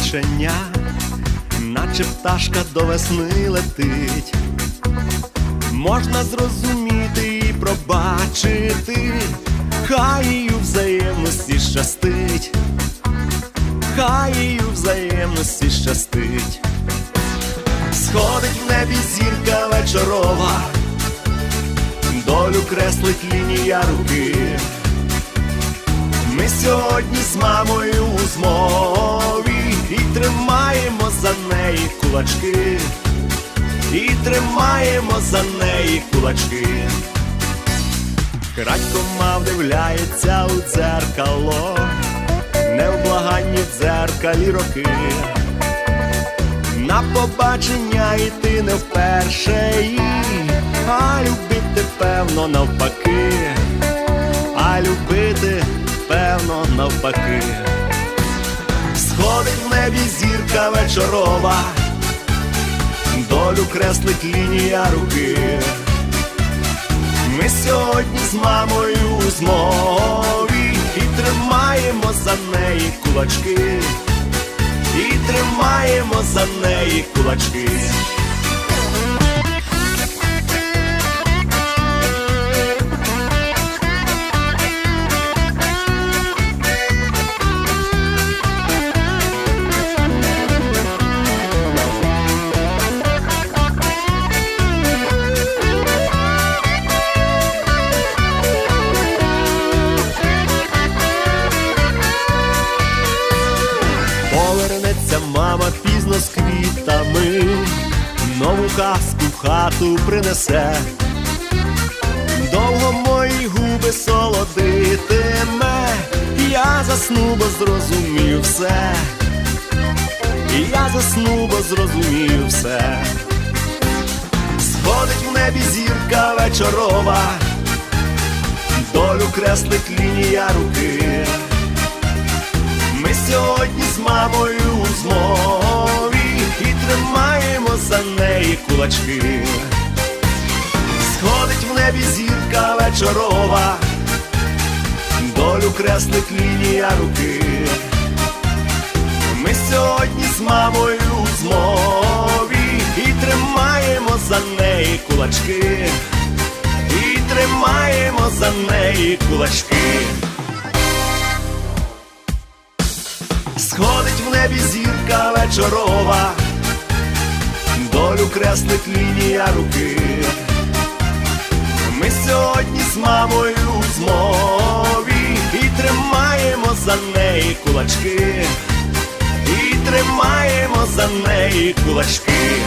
пташеня, наче пташка до весни летить. Можна зрозуміти і пробачити, хай у взаємності щастить, хай у взаємності щастить. Сходить в небі зірка вечорова, долю креслить лінія руки. Ми сьогодні з мамою у змові і тримаємо за неї кулачки, і тримаємо за неї кулачки. Крадькома вдивляється у дзеркало, невблаганні в благанні дзеркалі роки. На побачення йти не вперше а любити певно навпаки, певно навпаки. Сходить в небі зірка вечорова, долю креслить лінія руки. Ми сьогодні з мамою у змові і тримаємо за неї кулачки, і тримаємо за неї кулачки. Повернеться мама пізно з квітами, нову казку в хату принесе, довго мої губи солодитиме, я засну, бо зрозумію все, я засну, бо зрозумію все. Сходить в небі зірка вечорова, долю креслить лінія руки. Ми сьогодні з мамою змові і тримаємо за неї кулачки. Сходить в небі зірка вечорова, долю креслить лінія руки. Ми сьогодні з мамою у змові і тримаємо за неї кулачки, і тримаємо за неї кулачки. Сходить в небі зірка вечорова, долю креслить лінія руки. Ми сьогодні з мамою у змові і тримаємо за неї кулачки, і тримаємо за неї кулачки.